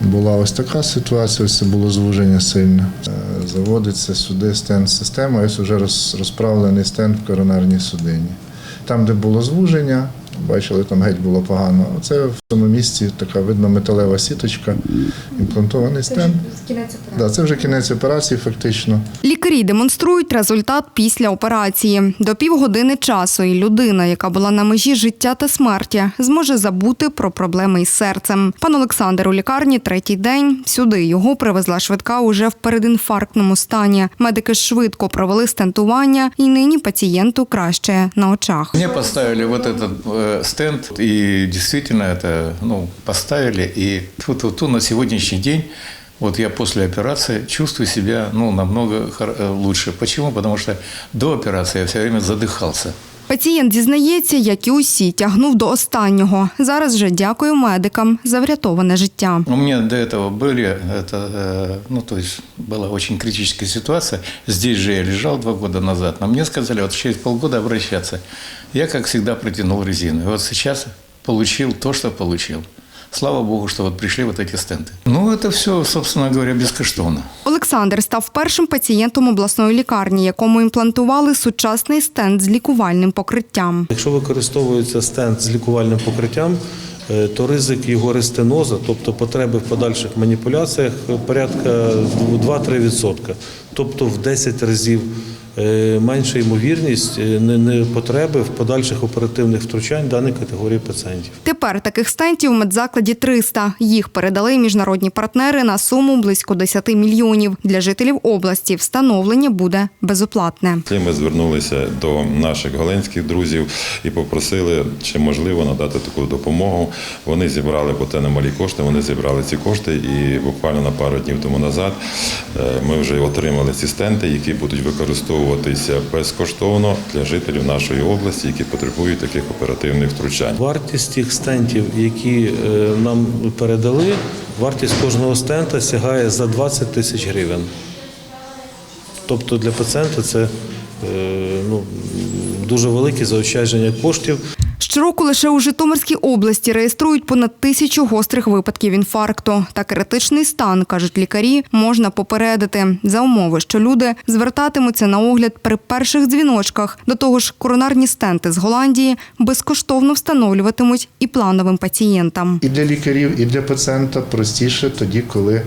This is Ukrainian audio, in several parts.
була ось така ситуація, це було звуження сильне. Е, Заводиться сюди стенд система, ось вже роз- розправлений стенд в коронарній судині. Там, де було звуження, бачили, там геть було погано. Оце в цьому місці така видно металева сіточка, імплантований стенд. Да, це вже кінець операції, фактично. Лікарі демонструють результат після операції. До півгодини часу і людина, яка була на межі життя та смерті, зможе забути про проблеми із серцем. Пан Олександр у лікарні третій день. Сюди його привезла швидка уже в передінфарктному стані. Медики швидко провели стентування, і нині пацієнту краще на очах. Мне поставили вот этот э, стенд, и действительно это, ну, поставили, и ту на сегодняшний день вот я после операции чувствую себя, ну, намного хор- э, лучше. Почему? Потому что до операции я все время задыхался. Пацієнт дізнається, як і усі, тягнув до останнього. Зараз же дякую медикам за врятоване життя. У меня до этого были, это, э, ну, то есть была очень критическая ситуация. Здесь же я лежал два года назад, но мне сказали, вот через полгода обращаться. Я, как всегда, протянул резину. И вот сейчас получил то, что получил. Слава Богу, что вот пришли вот эти стенды. Ну, это все, собственно говоря, бескоштовно. Олександр став першим пацієнтом обласної лікарні, якому імплантували сучасний стенд з лікувальним покриттям. Якщо використовується стенд з лікувальним покриттям, е, то ризик його рестеноза, тобто потреби в подальших маніпуляціях, е, порядка 2-3%. Тобто в 10 разів е, менша ймовірність е, не- не потреби в подальших оперативних втручань даної категорії пацієнтів. Тепер таких стентів у медзакладі 300. Їх передали міжнародні партнери на суму близько 10 мільйонів. Для жителів області встановлення буде безоплатне. Ми звернулися до наших голландських друзів і попросили, чи можливо надати таку допомогу. Вони зібрали, бо це немалі кошти. Вони зібрали ці кошти, і буквально на пару днів тому назад е, ми вже отримали ці стенти, які будуть використовуватися безкоштовно для жителів нашої області, які потребують таких оперативних втручань. Вартість тих стентів, які е, нам передали, вартість кожного стента сягає за 20 тисяч гривень. Тобто для пацієнта це е, ну, дуже велике заощадження коштів. Щороку лише у Житомирській області реєструють понад тисячу гострих випадків інфаркту. Та критичний стан, кажуть лікарі, можна попередити за умови, що люди звертатимуться на огляд при перших дзвіночках. До того ж, коронарні стенти з Голландії безкоштовно встановлюватимуть і плановим пацієнтам. І для лікарів, і для пацієнта простіше тоді, коли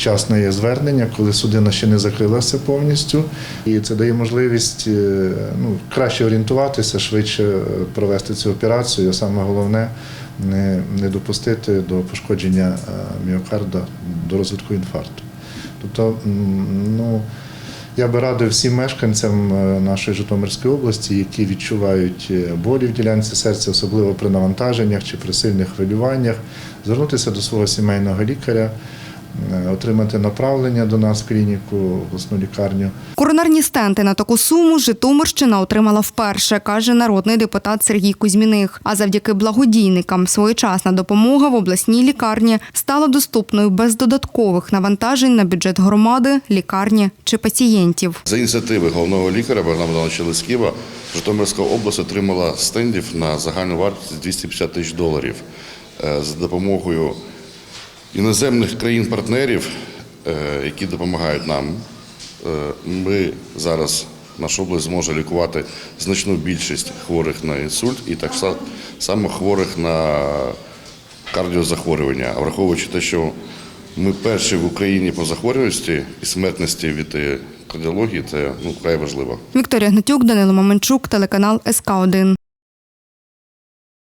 вчасно є звернення, коли судина ще не закрилася повністю. І це дає можливість е, ну, краще орієнтуватися, швидше е, провести цю операцію. А саме головне не, не допустити до пошкодження е, міокарда, до розвитку інфаркту. Тобто, ну. Я би радив всім мешканцям нашої Житомирської області, які відчувають болі в ділянці серця, особливо при навантаженнях чи при сильних хвилюваннях, звернутися до свого сімейного лікаря, отримати направлення до нас в клініку, в обласну лікарню. Коронарні стенти на таку суму Житомирщина отримала вперше, каже народний депутат Сергій Кузьміних. А завдяки благодійникам своєчасна допомога в обласній лікарні стала доступною без додаткових навантажень на бюджет громади, лікарні чи пацієнтів. За ініціативи головного лікаря Богдана Богдановича Лисківа Житомирська область отримала стендів на загальну вартість 250 тисяч доларів Е, за допомогою іноземних країн-партнерів, е, які допомагають нам. е, Ми зараз наша область зможе лікувати значну більшість хворих на інсульт і так са- само хворих на кардіозахворювання. Враховуючи те, що ми перші в Україні по захворюваності і смертності від е, кардіології, це ну вкрай важливо. Вікторія Гнатюк, Данило Маменчук, телеканал СК 1